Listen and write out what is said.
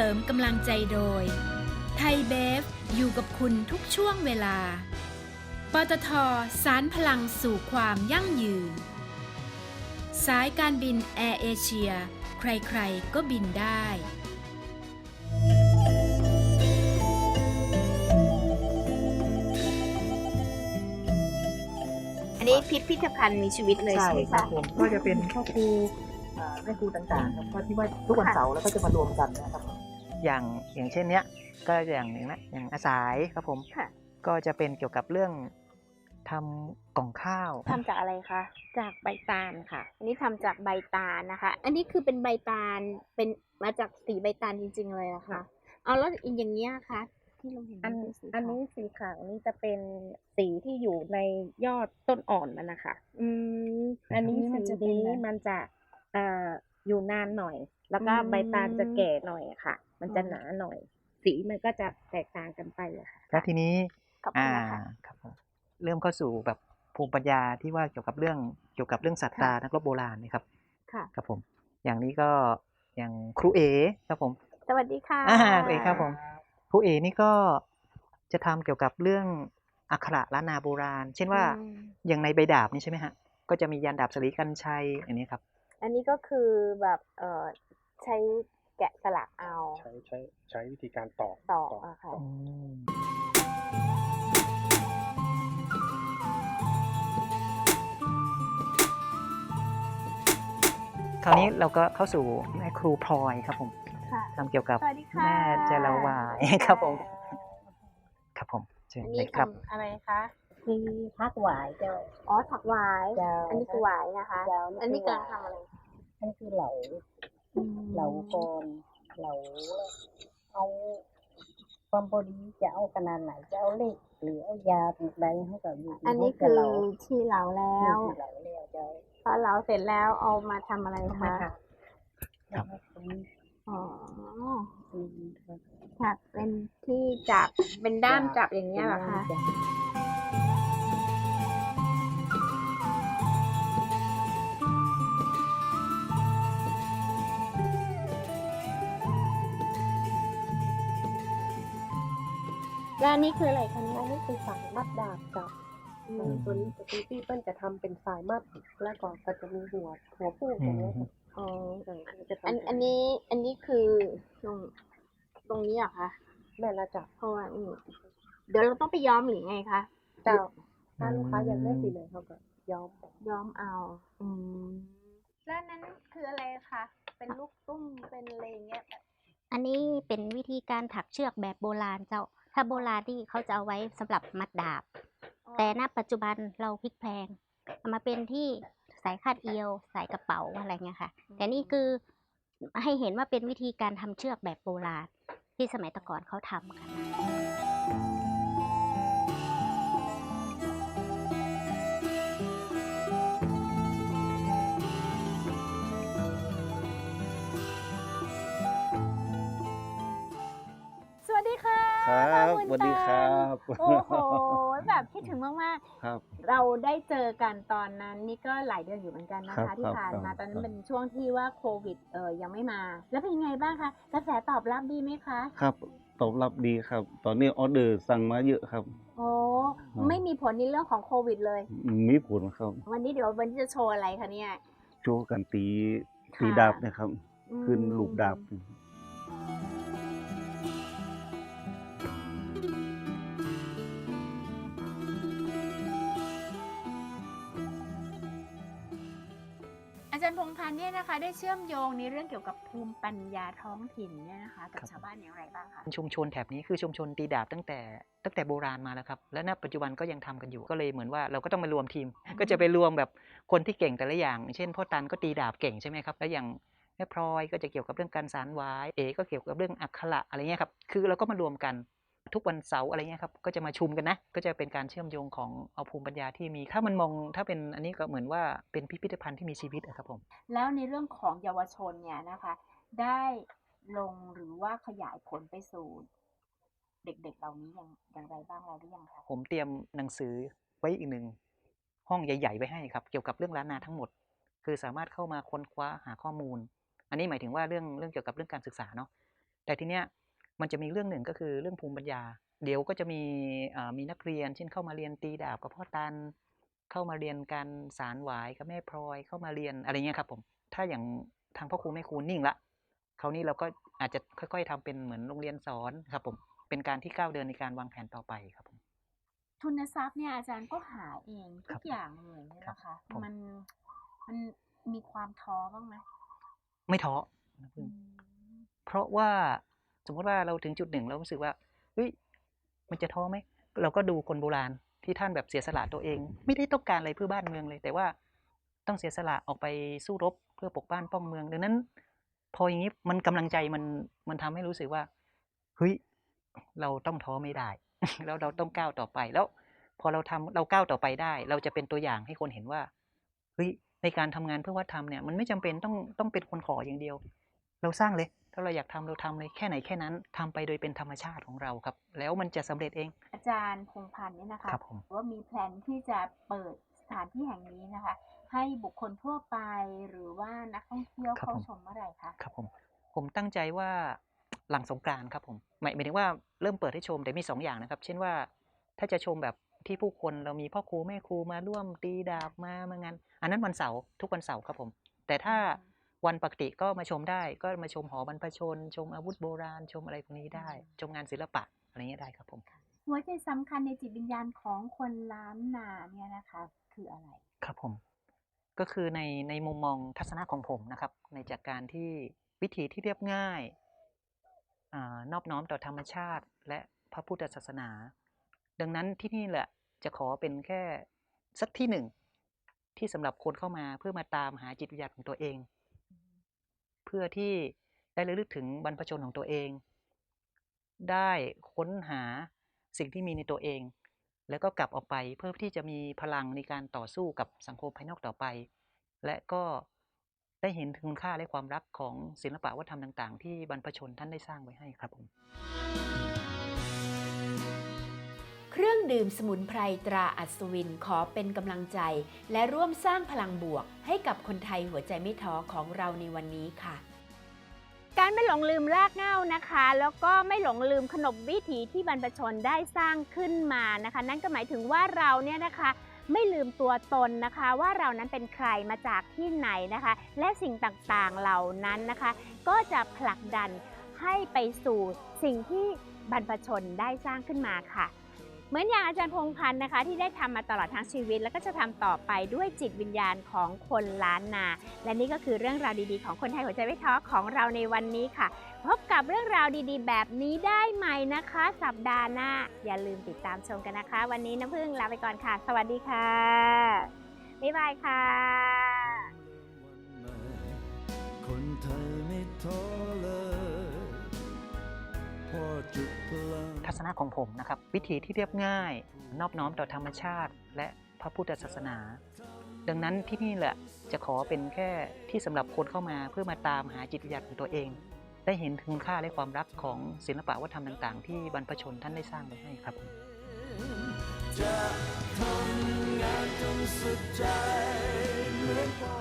ริมกำลังใจโดย ไทยเบฟ อยู่กับคุณทุกช่วงเวลา ปตทสารพลังสู่ความยั่งยืน สายการบินแอร์เอเชีย ใครๆ ก็บินได้ อันนี้พิพิธภัณฑ์มีชีวิตเลยใช่ไหมครัคะ บผมก็จะเป็นพ่อครูอ่าแม่ครูต่างๆครับก็ที่ว่าทุกวันเสาร์แล้วก็จะมารวมกันนะครับ อย่างอย่างเช่นเนี้ยก็อย่างหนึ่งนะอย่างอาสายครับผมค่ะ ก็จะเป็นเกี่ยวกับเรื่องทำกล่องข้าว ทำจากอะไรคะ จากใบตาลค่ะ อันนี้ทำจากใบตาลนะคะ อันนี้คือเป็นใบตาลเป็นมาจากสีใบตาลจริง ๆ เลยอะค่ะเอาแล้วอีกอย่างเงี้ยค่ะที่เราเห็นอันเป็สีอันนี้สีขาวนี่จะเป็นสีที่อยู่ในยอดต้นอ่อนมันนะคะ อืม อันนี้อันนี้มันสีจะเป็นนี้อะไรมันจะเอ่ออยู่นานหน่อย แล้วก็อืม ใบตาลจะแก่หน่อยอะค่ะ มันจะอ๋อหนาหน่อย สีมันก็จะแตกต่างกันไปอะค่ะแล้วทีนี้ขอบคุอ่าณนะคะครับผมเริ่มเข้าสู่แบบภูมิปัญญาที่ว่าเกี่ยวกับเรื่องเกี่ยวกับเรื่องศาสตรานักรบโบราณนะครับ ค่ะ ครับผม อย่างนี้ก็อย่างครูเอครับผม สวัสดีค่ะอ่าครูเอครับผมครูเอนี่ก็จะทำเกี่ยวกับเรื่องอักขระล้านนาโบราณ เช่นว่าอืมอย่างในใบดาบนี่ใช่ไหมฮะ ก็จะมียันดาบสลีกันชัยอันนี้ครับ อันนี้ก็คือแบบเอ่อใช้ แกะสลักเอา ใช้ใช้ใช้วิธีการต่อต่ออะค่ะอืมคราวนี้เราก็เข้าสู่แม่ครูพลอยครับผมค่ะทำเกี่ยวกับสวัสดีค่ะแม่เจราวายครับผม ครับผมเชิญอันเลนี้ยครับ ทำอะไรคะคือพักหวายเจ้าอ๋อ ถักหวาย เจ้าอันนี้คือหวายนะคะ เจ้าอันนี้กำลังทำอะไร อันนี้คือเหลา เหลาก่อนเหลาเอาความพอดีจะเอาขนาดไหนจะเอาเล็กหรือเอายาวใดให้กับอยู่อันนี้คือที่เหลาแล้วเหลาแล้วเจ้าพอเหลาเสร็จแล้วเอามาทำอะไรเอาคะมาค่ะครับอ๋ออืมครับถักเป็นที่จับเป็นด้ามจับอย่างเงี้ยเหรอคะ แล้วอันนี้คืออะไรคะเนี่ยอันนี้คือสายมัดดาบกับอืเอ่มอตัวนี้จะเป็นที่เปิ้ลจะทำเป็นสายมัดแล้วก็ก็จะมีหัวหัวผู้ตรงนี้ค่ะอ๋อเออจะทำอันอันนี้อันนี้คือตรงตรงนี้เหรอคะแม่ละจับเพราะว่าอืมเดี๋ยวเราต้องไปย้อมหรือไงคะเจ้าถ้าลูกค้าอยากได้สีไหนเขาก็ยอมย้อมเอา อืมแล้วนั้นคืออะไรคะเป็นลูกตุ้มเป็นอะไรอย่างเงี้ย อันนี้เป็นวิธีการถักเชือกแบบโบราณเจ้า ถ้าโบราณที่เขาจะเอาไว้สำหรับมัดดาบ แต่ณปัจจุบันเราพลิกแพลงเอามาเป็นที่สายคาดเอวสายกระเป๋าอะไรเงี้ยค่ะ แต่นี่คือให้เห็นว่าเป็นวิธีการทำเชือกแบบโบราณที่สมัยแตะก่อนเขาทำกัน ค่ะครับณสวัสดีครับแตมโอ้โหแบบคิดถึงมากครับๆเราได้เจอกันตอนนั้นนี่ก็หลายเดือนอยู่เหมือนกันนะครัคะบที่ผ่านมาครับตอนนั้ครันบเป็นช่วงที่ว่าโควิดเออยังไม่มา แล้วเป็นยังไงบ้างคะกระแสตอบรับดีไหมคะครับตอบรับดีครับ ตอนนี้ออเดอร์สั่งมาเยอะครับ โอ้ครับไม่มีผลในเรื่องของโควิดเลย มีผลครับ วันนี้เดี๋ยววันนี้จะโชว์อะไรคะเนี่ย โชว์กันตีค่ะตีดาบนะครับ ขึ้นลูกดาบ จารย์พงษ์พันธ์เนี่ยนะคะ ได้เชื่อมโยงในเรื่องเกี่ยวกับภูมิปัญญาท้องถิ่นเนี่ยนะคะกับครับชาวบ้านอย่างไรบ้างคะชุมชนแถบนี้คือชุมชนตีดาบตั้งแต่ตั้งแต่โบราณมาแล้วครับ และณปัจจุบันก็ยังทำกันอยู่ก็เลยเหมือนว่าเราก็ต้องมารวมทีม ก็จะไปรวมแบบคนที่เก่งแต่ละอย่าง เช่นพ่อตันก็ตีดาบเก่งใช่ไหมครับแล้วอย่างแม่พลอยก็จะเกี่ยวกับเรื่องการสารวายเอก็เกี่ยวกับเรื่องอักขระอะไรเงี้ยครับคือเราก็มารวมกัน ทุกวันเสาร์อะไรเงี้ยครับก็จะมาชุมกันนะ ก็จะเป็นการเชื่อมโยงของเอาภูมิปัญญาที่มี ถ้ามันมองถ้าเป็นอันนี้ก็เหมือนว่าเป็นพิพิธภัณฑ์ที่มีชีวิตอะครับผม แล้วในเรื่องของเยาวชนเนี่ยนะคะ ได้ลงหรือว่าขยายผลไปสู่เด็กๆเหล่านี้อย่างอย่างไรบ้างแล้วหรือยังคะผมเตรียมหนังสือไว้อีกหนึ่งห้องใหญ่ ๆ ไว้ให้ครับ เกี่ยวกับเรื่องล้านนาทั้งหมด คือสามารถเข้ามาค้นคว้าหาข้อมูล อันนี้หมายถึงว่าเรื่องเรื่องเกี่ยวกับเรื่องการศึกษาเนาะแต่ทีเนี้ย มันจะมีเรื่องหนึ่งก็คือเรื่องภูมิปัญญา เดี๋ยวก็จะมีอ่ามีนักเรียน เช่นเข้ามาเรียนตีดาบกับพ่อตัน เข้ามาเรียนการสารหวายกับแม่พลอยเข้ามาเรียนอะไรเงี้ยครับผม ถ้าอย่างทางพ่อครูแม่ครูนิ่งละคราวนี้เราก็อาจจะค่อย ๆทำเป็นเหมือนโรงเรียนสอนครับผมเป็นการที่ก้าวเดินในการวางแผนต่อไปครับผมทุนทรัพย์เนี่ยอาจารย์ก็หาเองทุครักบอย่างเลยเนี่ยครับนะคะผมมันมันมีความท้อบ้างไหมไม่ท้อนะอืพึ่งมเพราะว่า สมมติว่าเราถึงจุดหนึ่งเรารู้สึกว่าเฮ้ยมันจะท้อไหมเราก็ดูคนโบราณที่ท่านแบบเสียสละตัวเอง ไม่ได้ต้องการอะไรเพื่อบ้านเมืองเลย แต่ว่าต้องเสียสละออกไปสู้รบเพื่อปกบ้านป้องเมืองดังนั้น พออย่างนี้มันกำลังใจมันมันทำให้รู้สึกว่าเฮ้ยเราต้องท้อไม่ได้ แล้วเราต้องก้าวต่อไปแล้ว พอเราทำเราก้าวต่อไปได้ เราจะเป็นตัวอย่างให้คนเห็นว่าเฮ้ยในการทำงานเพื่อวัฒนธรรมเนี่ยมันไม่จำเป็นต้องต้องเป็นคนขออย่างเดียว เราสร้างเลย ถ้าเราอยากทำเราทำเลยแค่ไหนแค่นั้นทำไปโดยเป็นธรรมชาติของเราครับ แล้วมันจะสำเร็จเอง อาจารย์พงษ์พันธ์เนี่ยนะคะครับผมว่ามีแผนที่จะเปิดสถานที่แห่งนี้นะคะ ให้บุคคลทั่วไปหรือว่านักท่องเที่ยวครับเข้าผมชมเมื่อไหร่คะครับผมผมตั้งใจว่าหลังสงกรานต์ครับผมหมายหมายถึงว่าเริ่มเปิดให้ชมแต่มีสองอย่างนะครับ เช่นว่าถ้าจะชมแบบที่ผู้คนเรามีพ่อครูแม่ครูมาร่วมตีดาบมามางานอันนั้นวันเสาร์ทุกวันเสาร์ครับผม แต่ถ้า วันปกติก็มาชมได้ ก็มาชมหอบรรพชน ชมอาวุธโบราณ ชมอะไรพวกนี้ได้ ชมงานศิลปะอะไรเงี้ยได้ครับผมหัวใจสำคัญในจิตวิญญาณของคนล้านนาเนี่ยนะคะคืออะไร ครับผม ก็คือในในมุมมองทัศนะของผมนะครับ ในจากการที่วิธีที่เรียบง่ายอานอบน้อมต่อธรรมชาติ และพระพุทธศาสนา ดังนั้นที่นี่แหละจะขอเป็นแค่สักที่หนึ่งที่สำหรับคนเข้ามาเพื่อมาตามหาจิตวิญญาณของตัวเอง เพื่อที่ได้ระลึกถึงบรรพชนของตัวเอง ได้ค้นหาสิ่งที่มีในตัวเอง แล้วก็กลับออกไปเพื่อที่จะมีพลังในการต่อสู้กับสังคมภายนอกต่อไป และก็ได้เห็นถึงคุณค่าและความรักของศิลปะวัฒนธรรมต่าง ๆ ที่บรรพชนท่านได้สร้างไว้ให้ครับผม เครื่องดื่มสมุนไพรตราอัศวินขอเป็นกำลังใจ และร่วมสร้างพลังบวก ให้กับคนไทยหัวใจไม่ท้อของเราในวันนี้ค่ะ การไม่หลงลืมรากเหง้านะคะ แล้วก็ไม่หลงลืมขนบวิถีที่บรรพชนได้สร้างขึ้นมานะคะ นั่นก็หมายถึงว่าเราเนี่ยนะคะไม่ลืมตัวตนนะคะว่าเรานั้นเป็นใครมาจากที่ไหนนะคะ และสิ่งต่างๆเหล่านั้นนะคะ ก็จะผลักดันให้ไปสู่สิ่งที่บรรพชนได้สร้างขึ้นมาค่ะ เหมือนอย่างอาจารย์พงพันธ์นะคะ ที่ได้ทำมาตลอดทั้งชีวิต แล้วก็จะทำต่อไปด้วยจิตวิญญาณของคนล้านนา และนี่ก็คือเรื่องราวดีๆ ของคนไทยหัวใจไม่ท้อของเราในวันนี้ค่ะ พบกับเรื่องราวดีๆ แบบนี้ได้ใหม่นะคะ สัปดาห์หน้า อย่าลืมติดตามชมกันนะคะ วันนี้น้ำพึ่งลาไปก่อนค่ะ สวัสดีค่ะบ๊ายบายค่ะ คนไทยไม่ท้อเลยพอจุดพลัง ทัศนะของผมนะครับ วิธีที่เรียบง่าย นอบน้อมต่อธรรมชาติ และพระพุทธศาสนา ดังนั้นที่นี่แหละจะขอเป็นแค่ที่สำหรับคนเข้ามาเพื่อมาตามหาจิตวิญญาณของตัวเอง ได้เห็นถึงคุณค่าและความรักของศิลปะวัฒนธรรมต่าง ๆ ที่บรรพชนท่านได้สร้างไว้ให้ครับจะทำงานจนสุดใจเหมือนพ่อ